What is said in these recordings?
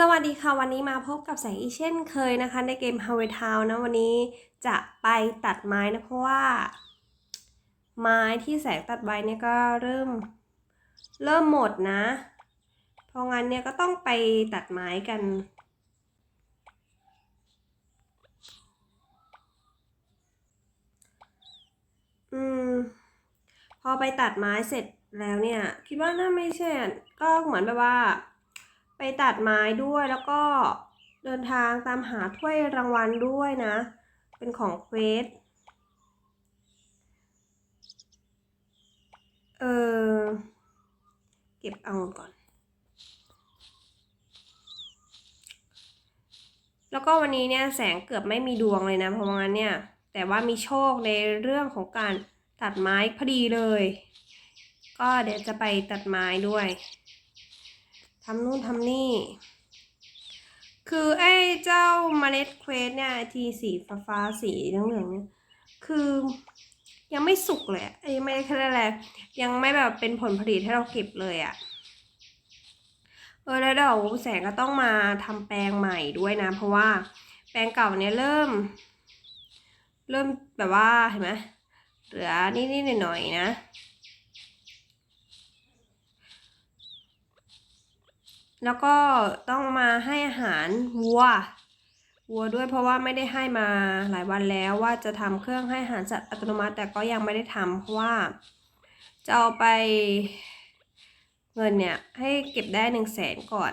สวัสดีค่ะ วันนี้มาพบกับแสงอีเช่นเคยนะคะ ในเกม h o w a y Town นะ วันนี้จะไปตัดไม้นะ เพราะว่า ไม้ที่แสงตัดไว้เนี่ยก็เริ่มเริ่มหมดนะ เพราะงั้นเนี่ยก็ต้องไปตัดไม้กัน อืม พอไปตัดไม้เสร็จแล้วเนี่ย คิดว่าน่าไม่ใช่ ก็เหมือนแบบว่า ไปตัดไม้ด้วยแล้วก็เดินทางตามหาถ้วยรางวัลด้วยนะ เป็นของเควสเออเก็บเอาก่อน แล้วก็วันนี้เนี่ยแสงเกือบไม่มีดวงเลยนะเพราะงั้นเนี่ย แต่ว่ามีโชคในเรื่องของการตัดไม้พอดีเลย ก็เดี๋ยวจะไปตัดไม้ด้วย ทำนู่นทำนี่ คือไอ้เจ้าเมล็ดเควสเนี่ยทีสีฟ้าฟ้าสีเหลืองๆเนี่ยคือยังไม่สุกเลยไอะยังไม่ได้แค่อะไรยังไม่แบบเป็นผลผลิตให้เราเก็บเลยอะเออแล้วเดี๋ยวแสงก็ต้องมาทำแปลงใหม่ด้วยนะ เพราะว่าแปลงเก่าเนี่ยเริ่ม เริ่มแบบว่าเห็นไหมเหลือนิดๆหน่อยๆนะ แล้วก็ต้องมาให้อาหารวัว วัวด้วยเพราะว่าไม่ได้ให้มาหลายวันแล้วว่าจะทำเครื่องให้อาหารสัตว์อัตโนมัติ แต่ก็ยังไม่ได้ทำเพราะว่าจะเอาไปเงินเนี่ยให้เก็บได้หนึ่งแสนก่อน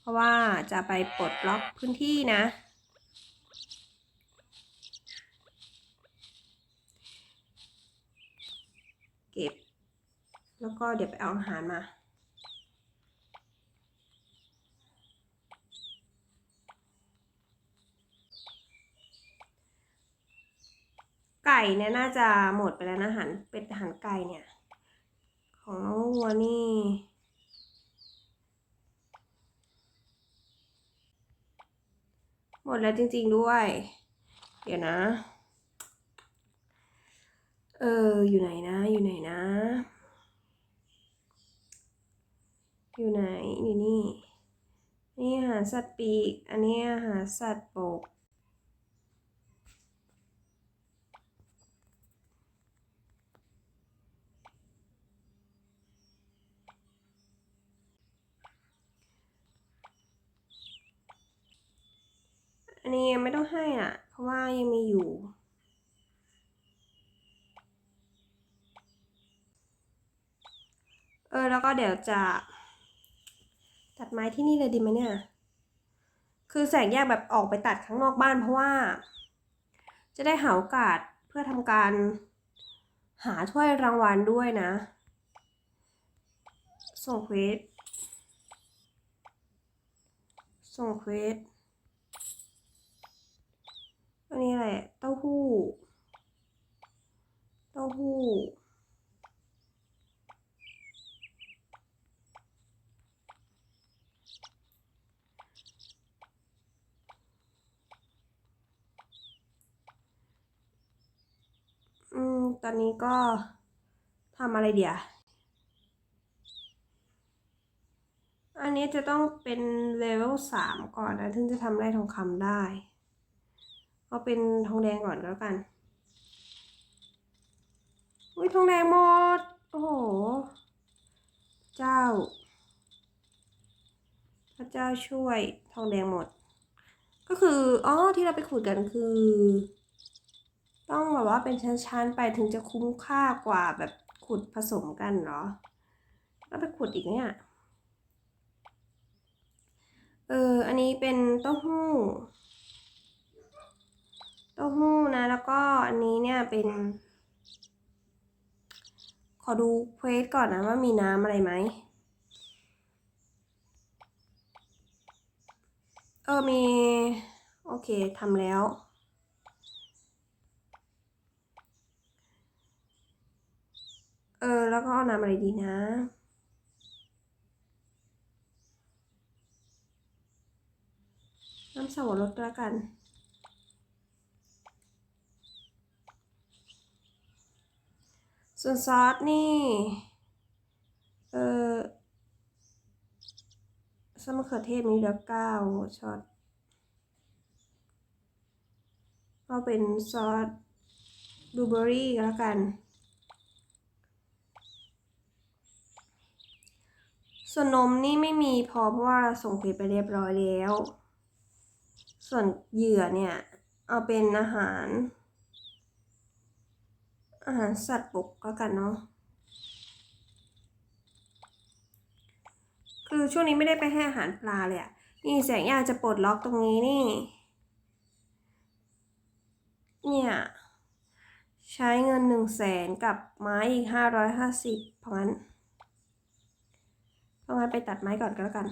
เพราะว่าจะไปปลดล็อกพื้นที่นะ เก็บ แล้วก็เดี๋ยวไปเอาอาหารมา ไก่เนี่ยน่าจะหมดไปแล้วนะหารเป็ดหารไก่เนี่ย ของน้องวัวนี่หมดแล้วจริง ๆด้วย เดี๋ยวนะ เออ อยู่ไหนนะ อยู่ไหนนะ อยู่ไหน อยู่นี่ นี่อาหารสัตว์ปีก อันนี้อาหารสัตว์บก นนี้ยังไม่ต้องให้อะ เพราะว่ายังมีอยู่ เออ แล้วก็เดี๋ยวจะ ตัดไม้ที่นี่เลยดีไหมเนี่ย คือแสงอยกแบบออกไปตัดข้างนอกบ้านเพราะว่า จะได้หาโอกาสเพื่อทำการหาถ้วยรางวัลด้วยนะ ส่งเควสส่งเควส อันนี้อะไรอะเต้าหู้ เต้าหู้ อืม ตอนนี้ก็ทำอะไรเดียวอันนี้จะต้องเป็นเลเวลสามก่อนนะ ถึงจะทำได้ทองคำได้ เอาเป็นทองแดงก่อนก็แล้วกัน อุ้ยทองแดงหมด โอ้โห เจ้า พระเจ้าช่วยทองแดงหมด ก็คือ อ๋อ ที่เราไปขุดกันคือ ต้องแบบว่าเป็นชั้นๆ ไปถึงจะคุ้มค่ากว่าแบบขุดผสมกันเหรอแล้วไปขุดอีกเนี่ย เออ อันนี้เป็นเต้าหู้ ต้าหู้นะ แล้วก็อันนี้เนี่ยเป็น ขอดูเควสก่อนนะว่ามีน้ำอะไรไหมเออมี โอเคทำแล้ว เออ แล้วก็เอาน้ำอะไรดีนะน้ำสวรสแล้วกัน ส่วนซอสนี่ เออซอสมะเขือเทศมีเหลือเก้าช็อตเอาเป็นซอสบลูเบอร์รี่ก็แล้วกัน ส่วนนมนี่ไม่มีพอเพราะว่าส่งเพจไปเรียบร้อยแล้ว ส่วนเหยื่อเนี่ย เอาเป็นอาหาร อาหารสัตว์บกก็กันเนาะ คือช่วงนี้ไม่ได้ไปให้อาหารปลาเลยอะนี่แสงยาจะปลดล็อกตรงนี้นี่ เนี่ย ใช้เงินหนึ่งแสนกับไม้อีกห้าร้อยห้าสิบเพราะงั้น เพราะงั้นไปตัดไม้ก่อนก็แล้วกัน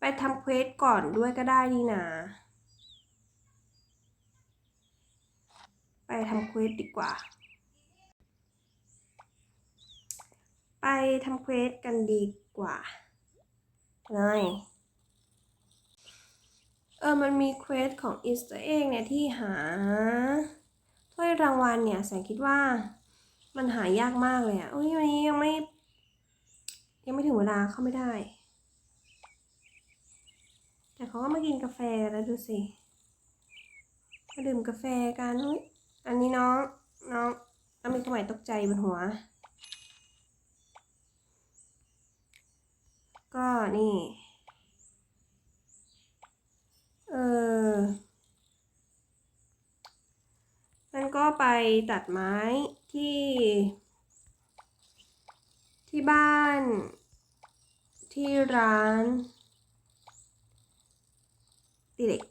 ไปทำเควสก่อนด้วยก็ได้นี่นาไปทำเควสดีกว่า ไปทำเควสกันดีกว่าเลยเออ มันมีเควสของอีสต์เอ็กเนี่ยที่หาถ้วยรางวัลเนี่ยแสงคิดว่ามันหายากมากเลยอะ่ะอุ้ยวันนี้ยังไม่ ยังไม่ถึงเวลาเข้าไม่ได้ แต่เขาก็มากินกาแฟแล้วดูสิมาดื่มกาแฟกันอุ้ยอันนี้น้อง น้องน้องมีกระไหมตกใจบนหัว ก็นี่ เออนั่นก็ไปตัดไม้ที่ ที่บ้าน ที่ร้านตีเด็ก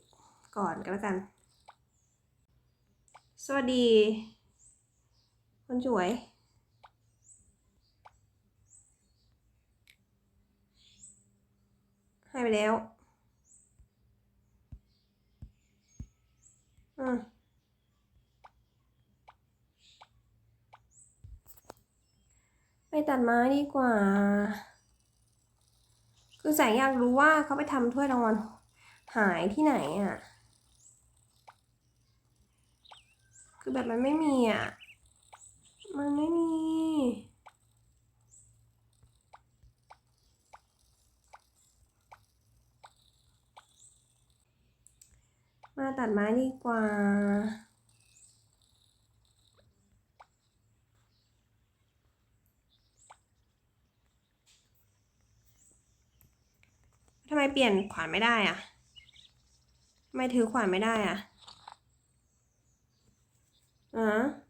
ก่อนก็แล้วกัน สวัสดี คนสวย ให้ไปแล้วอืมไปตัดไม้ดีกว่า คือแสงอยากรู้ว่าเขาไปทำถ้วยรางวัลหายที่ไหนอะ คือแบบมันไม่มีอะ มันไม่มี มาตัดไม้ดีกว่า ทำไมเปลี่ยนขวานไม่ได้อะทำไมถือขวานไม่ได้อะอ๋อ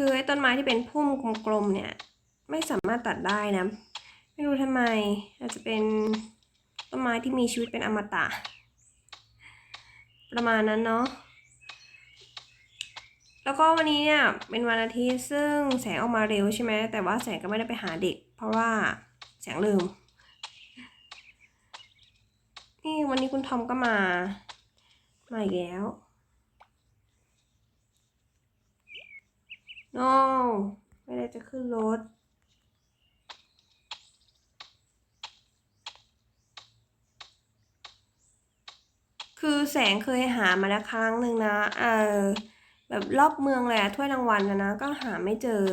คือไอ้ต้นไม้ที่เป็นพุ่มกลมๆเนี่ย ไม่สามารถตัดได้นะ ไม่รู้ทำไม อาจจะเป็นต้นไม้ที่มีชีวิตเป็นอมตะ ประมาณนั้นเนาะแล้วก็วันนี้เนี่ยเป็นวันอาทิตย์ซึ่งแสงออกมาเร็วใช่ไหมแต่ว่าแสงก็ไม่ได้ไปหาเด็ก เพราะว่าแสงลืมนี่วันนี้คุณทอมก็มา มาอีกแล้ว no ไม่ได้จะขึ้นรถ คือแสงเคยหามาแล้วครั้งหนึ่งนะ เออแบบรอบเมืองเลยอะถ้วยรางวัลนะนะ ก็หาไม่เจอ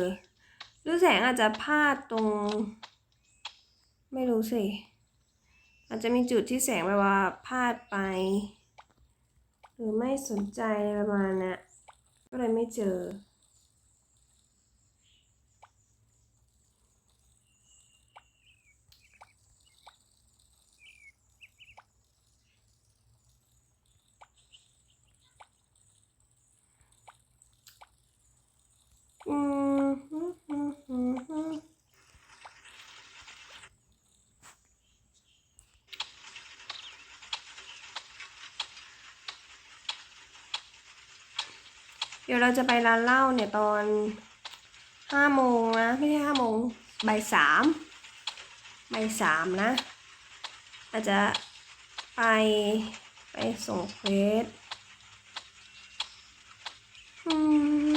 หรือแสงอาจจะพลาดตรง ไม่รู้สิ อาจจะมีจุดที่แสงแบบว่าพลาดไป หรือไม่สนใจประมาณนะั้ก็เลยไม่เจอ อืมฮึฮึฮึฮึ เดี๋ยวเราจะไปร้านเหล้าเนี่ยตอนห้าโมงนะ ไม่ใช่ห้าโมงบ่ายสามบ่ายสามนะ อาจจะไปไปส่งเควสอืม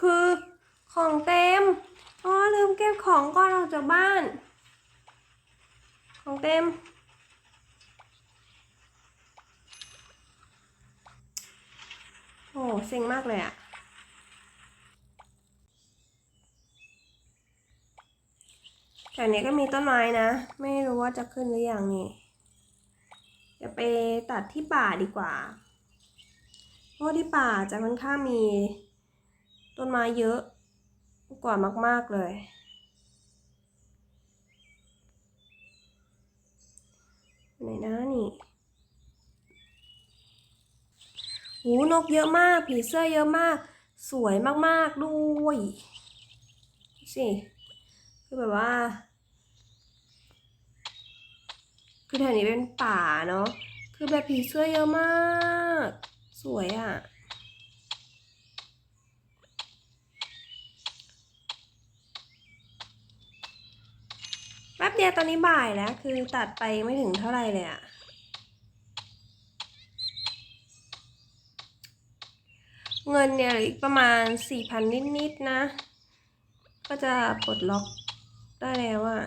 คือของเต็ม อ๋อ ลืมเก็บข ของก่อนออกจากบ้าน ของ เต็ม โอ้เซ็งมากเลยอะแถวนี้ก็มีต้นไม้นะ ไม่รู้ว่าจะขึ้นหรือยังนี่จะไปตัดที่ป่าดีกว่า เพราะที่ป่าจะค่อนข้างมีต้นไม้เยอะกว่ามาก ๆ เลย ไหนนะนี่หูนกเยอะมาก ผีเสื้อเยอะมาก สวยมากๆด้วยสิคือแบบว่า คือแถวนี้เป็นป่าเนาะคือแบบผีเสื้อเยอะมาก สวยอะ่ะ แป๊บ เดียตอนนี้บ่ายแล้ว คือตัดไปไม่ถึงเท่าไหร่เลยอะเงินเนี่ยอีกประมาณสี่พันนิดๆนะ ก็จะปลดล็อกได้แล้วอะ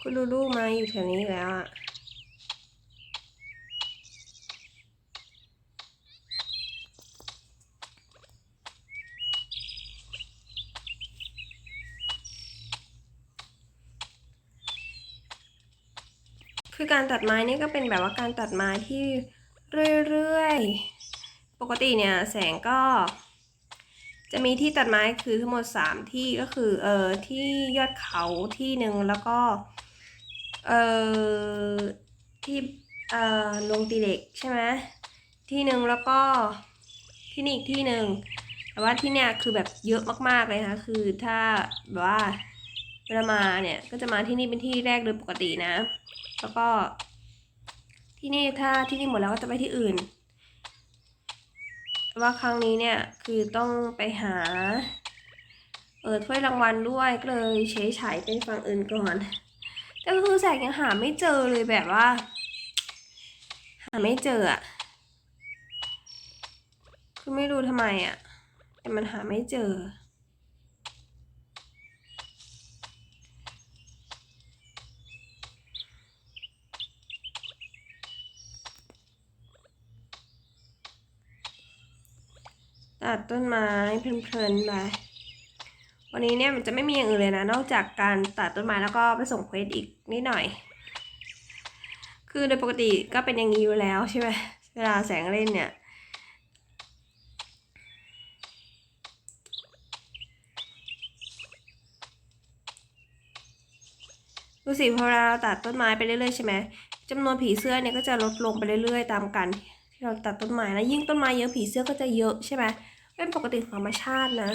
คุณลูลูมาอยู่แถวนี้แล้วอะ การตัดไม้นี่ก็เป็นแบบว่าการตัดไม้ที่เรื่อยๆ ปกติเนี่ยแสงก็ จะมีที่ตัดไม้คือทั้งหมด 3 ที่ก็คือเอ่อที่ยอดเขาที่หนึ่งแล้วก็เอ่อที่เอ่อลงตีเหล็กใช่ไหมที่หนึ่งแล้วก็ที่นี่อีกที่หนึ่งแต่ว่าที่เนี่ยคือแบบเยอะมากๆเลยนะคือถ้าแบบว่าเวลามาเนี่ยก็จะมาที่นี่เป็นที่แรกโดยปกตินะ แล้วก็ ที่นี่ถ้าที่นี่หมดแล้วก็จะไปที่อื่นแต่ว่าครั้งนี้เนี่ยคือต้องไปหาเออถ้วยรางวัลด้วยก็เลยเฉยฉายไปฝั่งอื่นก่อน แต่ก็คือแสกยังหาไม่เจอเลยแบบว่า หาไม่เจออะคือไม่รู้ทำไมอะแต่มันหาไม่เจอ ตัดต้นไม้เพลินๆไปวันนี้เนี่ยมันจะไม่มีอย่างอื่นเลยนะ นอกจากการตัดต้นไม้แล้วก็ไปส่งเควสอีกนิดหน่อย คือโดยปกติก็เป็นอย่างนี้อยู่แล้วใช่ไหมเวลาแสงเล่นเนี่ยดูสิพอเราตัดต้นไม้ไปเรื่อยๆใช่ไหมจำนวนผีเสื้อเนี่ยก็จะลดลงไปเรื่อยๆ ตามกันที่เราตัดต้นไม้แล้วยิ่งต้นไม้เยอะผีเสื้อก็จะเยอะใช่ไหม เป็นปกติของธรรมชาตินะ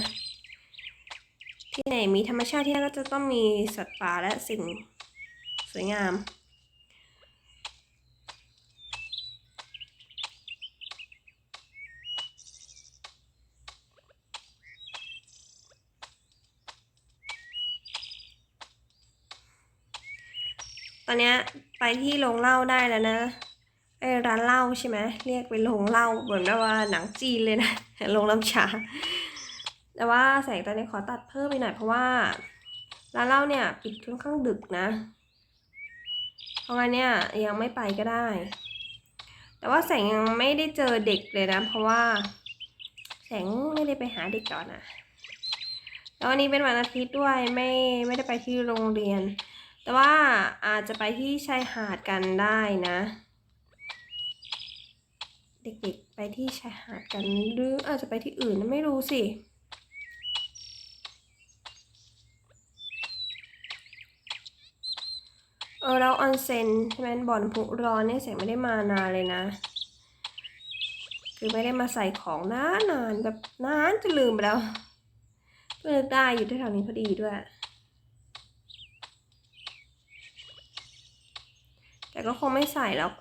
ที่ไหนมีธรรมชาติที่นั่นก็จะต้องมีสัตว์ป่าและสิ่งสวยงาม ตอนนี้ไปที่โรงเหล้าได้แล้วนะไอ้ร้านเหล้าใช่ไหมเรียกเป็นโรงเหล้าเหมือนแบบว่าหนังจีนเลยนะ โรงน้ำชา แต่ว่าแสงตอนนี้ขอตัดเพิ่มไปหน่อยเพราะว่าร้านเหล้าเนี่ย ปิดค่อนข้างดึกนะ เพราะงั้นเนี่ยยังไม่ไปก็ได้ แต่ว่าแสงยังไม่ได้เจอเด็กเลยนะ เพราะว่า แสงไม่ได้ไปหาเด็กก่อนนะแล้ววันนี้เป็นวันอาทิตย์ด้วยไม่ไม่ได้ไปที่โรงเรียน แต่ว่าอาจจะไปที่ชายหาดกันได้นะ เด็กๆไปที่ชายหาดกันหรืออาจจะไปที่อื่นไม่รู้สิ เออแล้วออนเซ็นใช่ไหมบ่อนผุร้อนเนี่ยเสียงไม่ได้มานานเลยนะ คือไม่ได้มาใส่ของนานนานแบบนานจะลืมไปแล้ว เพิ่งนึกได้อยู่ที่แถวนี้พอดีด้วยแต่ก็คงไม่ใส่แล้ว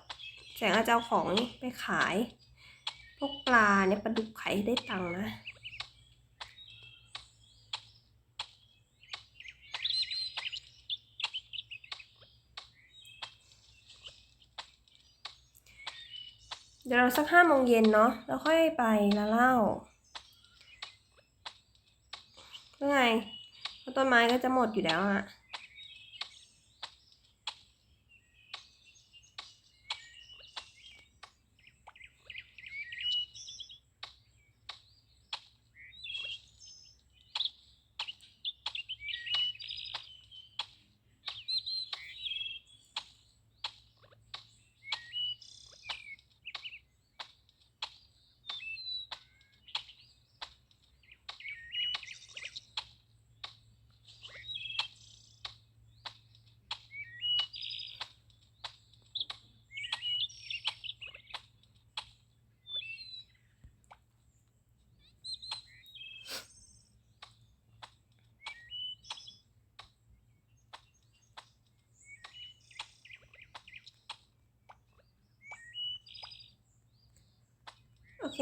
แสงอาจจะเอาของไปขาย พวกปลาเนี่ยปลาดุกไข่ได้ตังค์นะ เดี๋ยวเราสักห้าโมงเย็นเนาะแล้วค่อยไปละเล่าเมื่อไงต้นไม้ก็จะหมดอยู่แล้วอะ่ะ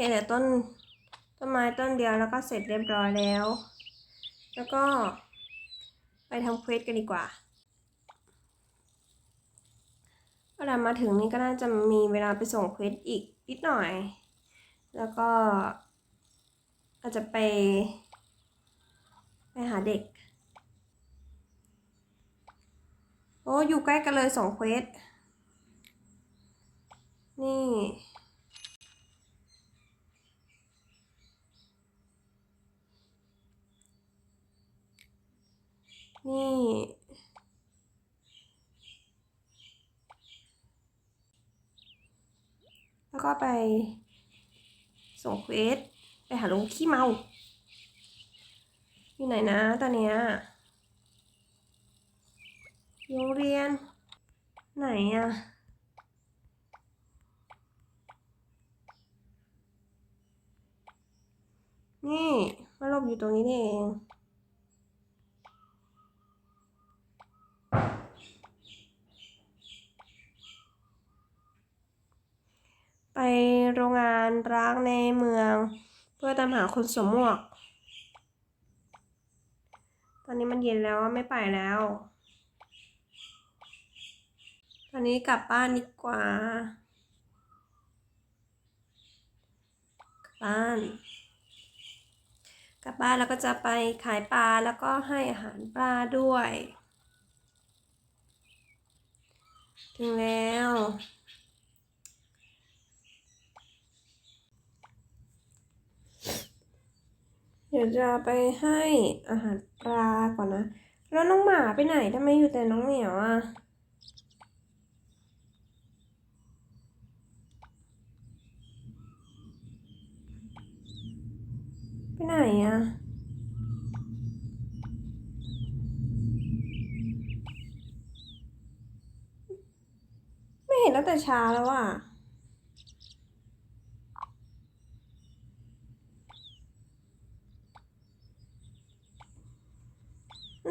คเดี๋ยวต้นต้นไม้ต้นเดียวแล้วก็เสร็จเรียบร้อยแล้ว แล้วก็ไปทำเควสกันดีกว่าเวลามาถึงนี่ก็น่าจะมีเวลาไปส่งเควสอีกนิดหน่อย แล้วก็อาจจะไป ไปหาเด็ก โอ้อยู่ใกล้กันเลยสองเควส นี่ นี่ แล้วก็ไป ส่งเควสไปหาลุงขี้เมา อยู่ไหนนะตอนเนี้ยโรงเรียน ไหนอะนี่มาหลบอยู่ตรงนี้นี่เอง ไปโรงงานร้างในเมือง เพื่อตามหาคนสวมหมวก ตอนนี้มันเย็นแล้วไม่ไปแล้ว ตอนนี้กลับบ้านดีกว่ากลับบ้านกลับบ้านแล้วก็จะไปขายปลาแล้วก็ให้อาหารปลาด้วย ถึงแล้ว ดี๋ยวจะไปให้อาหารปลาก่อนนะ แล้วน้องหมาไปไหนทำไมอยู่แต่น้องเหมียวอะไปไหนอะไม่เห็นตั้งแต่เช้าแล้วอะ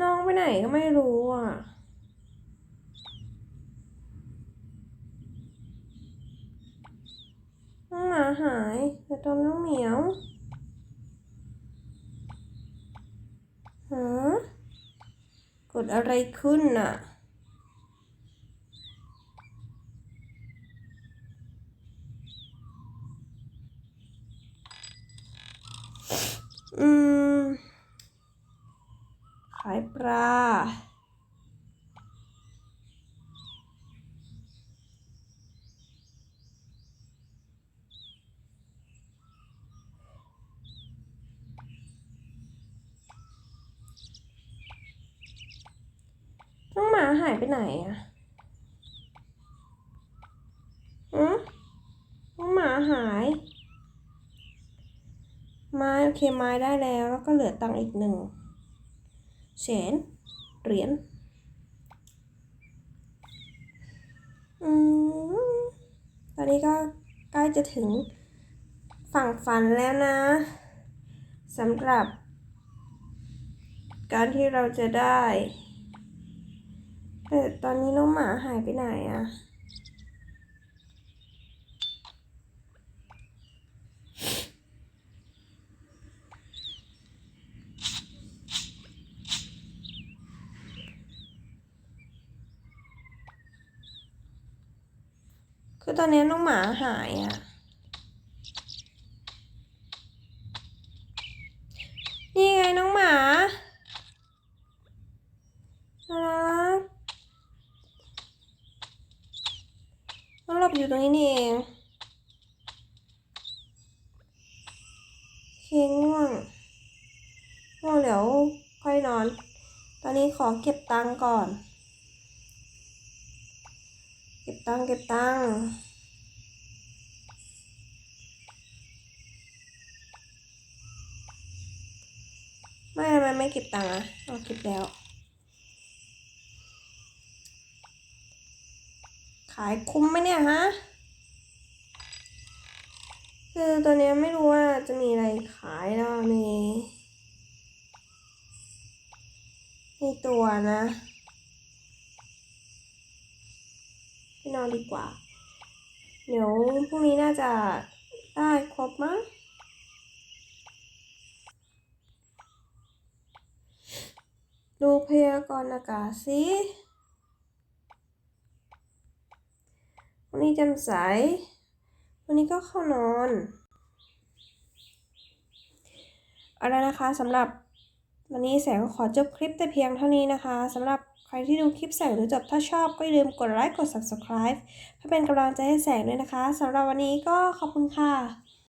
น้อง ไปไหนก็ไม่รู้อะ น้องหมาหายแต่ตอนน้องเหมียวฮะกดอะไรขึ้นน่ะอืม ปลา น้องหมาหายไปไหนอะอืมน้องหมาหาย ไม้โอเคไม้ได้แล้ว แล้วก็เหลือตังค์อีกหนึ่ง แสน เหรียญอืมตอนนี้ก็ใกล้จะถึงฝั่งฝันแล้วนะสำหรับ การที่เราจะได้ แต่ตอนนี้น้องหมาหายไปไหนอะ ตอนนี้น้องหมาหายอะ่ะ นี่ไงน้องหมาน่ารักมันหลบอยู่ตรงนี้นี่เองเคง่วงง่วงเดี๋ยวค่อยนอน ตอนนี้ขอเก็บตังก่อน เก็บตังเก็บตัง ไม่ทำไมไม่เก็บตังค์อะเอาเก็บแล้ว ขายคุ้มไหมเนี่ยฮะ คือตัวเนี้ยไม่รู้ว่าจะมีอะไรขายแล้วในในตัวนะไปนอนดีกว่า เดี๋ยวพรุ่งนี้น่าจะได้ครบมั้ง ดูพยากรณ์อากาศสิวันนี้จำใสวันนี้ก็เข้านอนเอาละนะคะสำหรับวันนี้แสงขอจบคลิปแต่เพียงเท่านี้นะคะสำหรับใครที่ดูคลิปแสงหรือจบถ้าชอบก็อย่าลืมกดไลค์กด subscribe เพื่อเป็นกำลังใจให้แสงด้วยนะคะสำหรับวันนี้ก็ขอบคุณค่ะ